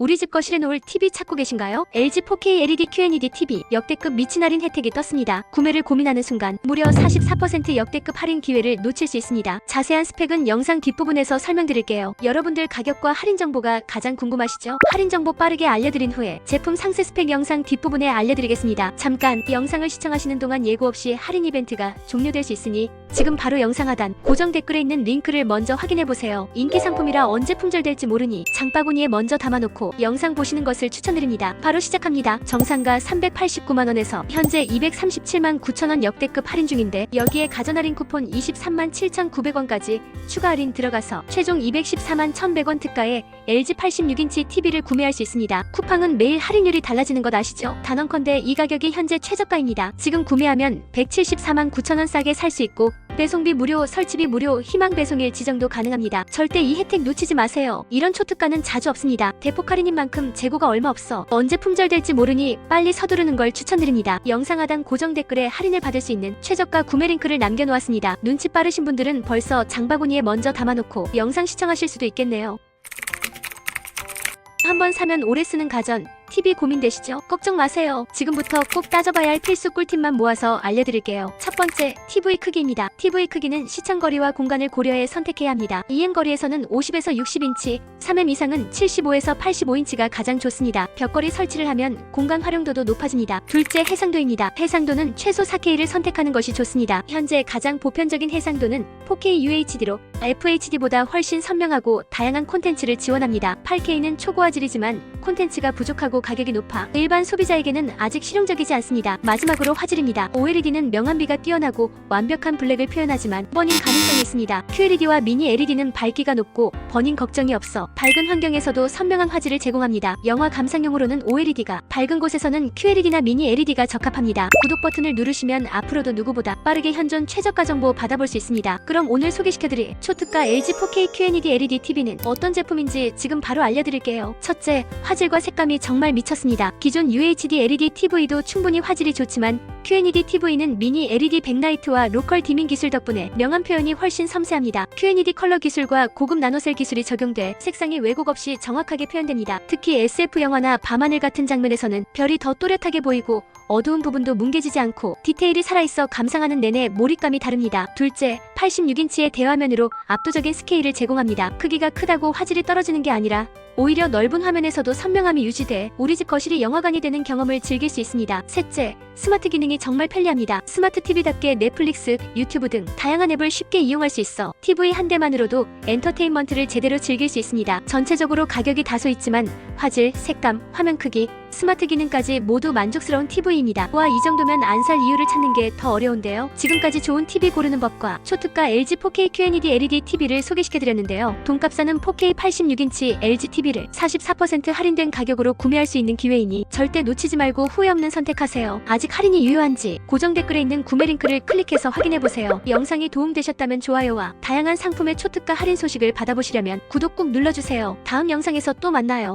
우리 집 거실에 놓을 TV 찾고 계신가요? LG 4K LED QNED TV 역대급 미친 할인 혜택이 떴습니다. 구매를 고민하는 순간 무려 44% 역대급 할인 기회를 놓칠 수 있습니다. 자세한 스펙은 영상 뒷부분에서 설명드릴게요. 여러분들 가격과 할인 정보가 가장 궁금하시죠? 할인 정보 빠르게 알려드린 후에 제품 상세 스펙 영상 뒷부분에 알려드리겠습니다. 잠깐 영상을 시청하시는 동안 예고 없이 할인 이벤트가 종료될 수 있으니 지금 바로 영상 하단 고정 댓글에 있는 링크를 먼저 확인해보세요. 인기 상품이라 언제 품절될지 모르니 장바구니에 먼저 담아놓고 영상 보시는 것을 추천드립니다. 바로 시작합니다. 정상가 389만원에서 현재 237만 9천원 역대급 할인 중인데 여기에 가전 할인 쿠폰 23만 7,900원까지 추가 할인 들어가서 최종 214만 1,100원 특가에 LG 86인치 TV를 구매할 수 있습니다. 쿠팡은 매일 할인율이 달라지는 것 아시죠? 단언컨대 이 가격이 현재 최저가입니다. 지금 구매하면 174만 9천원 싸게 살 수 있고 배송비 무료, 설치비 무료, 희망 배송일 지정도 가능합니다. 절대 이 혜택 놓치지 마세요. 이런 초특가는 자주 없습니다. 대폭 할인인 만큼 재고가 얼마 없어. 언제 품절될지 모르니 빨리 서두르는 걸 추천드립니다. 영상 하단 고정 댓글에 할인을 받을 수 있는 최저가 구매 링크를 남겨놓았습니다. 눈치 빠르신 분들은 벌써 장바구니에 먼저 담아놓고 영상 시청하실 수도 있겠네요. 한번 사면 오래 쓰는 가전, TV 고민되시죠? 걱정 마세요. 지금부터 꼭 따져봐야 할 필수 꿀팁만 모아서 알려드릴게요. 첫 번째, TV 크기입니다. TV 크기는 시청거리와 공간을 고려해 선택해야 합니다. 2M 거리에서는 50에서 60인치, 3M 이상은 75에서 85인치가 가장 좋습니다. 벽걸이 설치를 하면 공간 활용도도 높아집니다. 둘째, 해상도입니다. 해상도는 최소 4K를 선택하는 것이 좋습니다. 현재 가장 보편적인 해상도는 4K UHD로 FHD보다 훨씬 선명하고 다양한 콘텐츠를 지원합니다. 8K는 초고화질이지만 콘텐츠가 부족하고 가격이 높아 일반 소비자에게는 아직 실용적이지 않습니다. 마지막으로 화질입니다. OLED는 명암비가 뛰어나고 완벽한 블랙을 표현하지만 버닝 가능성이 있습니다. QLED와 미니 LED는 밝기가 높고 버닝 걱정이 없어 밝은 환경에서도 선명한 화질을 제공합니다. 영화 감상용으로는 OLED가 밝은 곳에서는 QLED나 미니 LED가 적합합니다. 구독 버튼을 누르시면 앞으로도 누구보다 빠르게 현존 최저가 정보 받아볼 수 있습니다. 그럼 오늘 소개시켜드릴 초특가 LG 4K QNED LED TV는 어떤 제품인지 지금 바로 알려드릴게요. 첫째, 화질과 색감이 정말 미쳤습니다. 기존 UHD LED TV도 충분히 화질이 좋지만 QNED TV는 미니 LED 백라이트와 로컬 디밍 기술 덕분에 명암 표현이 훨씬 섬세합니다. QNED 컬러 기술과 고급 나노셀 기술이 적용돼 색상이 왜곡 없이 정확하게 표현됩니다. 특히 SF 영화나 밤하늘 같은 장면에서는 별이 더 또렷하게 보이고 어두운 부분도 뭉개지지 않고 디테일이 살아있어 감상하는 내내 몰입감이 다릅니다. 둘째, 86인치의 대화면으로 압도적인 스케일을 제공합니다. 크기가 크다고 화질이 떨어지는 게 아니라 오히려 넓은 화면에서도 선명함이 유지돼 우리 집 거실이 영화관이 되는 경험을 즐길 수 있습니다. 셋째, 스마트 기능이 정말 편리합니다. 스마트 TV답게 넷플릭스, 유튜브 등 다양한 앱을 쉽게 이용할 수 있어 TV 한 대만으로도 엔터테인먼트를 제대로 즐길 수 있습니다. 전체적으로 가격이 다소 있지만 화질, 색감, 화면 크기, 스마트 기능까지 모두 만족스러운 TV입니다. 와, 이 정도면 안 살 이유를 찾는 게 더 어려운데요. 지금까지 좋은 TV 고르는 법과 초특가 LG 4K QNED LED TV를 소개시켜드렸는데요. 돈값싸는 4K 86인치 LG TV를 44% 할인된 가격으로 구매할 수 있는 기회이니 절대 놓치지 말고 후회 없는 선택하세요. 아직 할인이 유효한지 고정 댓글에 있는 구매 링크를 클릭해서 확인해보세요. 영상이 도움되셨다면 좋아요와 다양한 상품의 초특가 할인 소식을 받아보시려면 구독 꾹 눌러주세요. 다음 영상에서 또 만나요.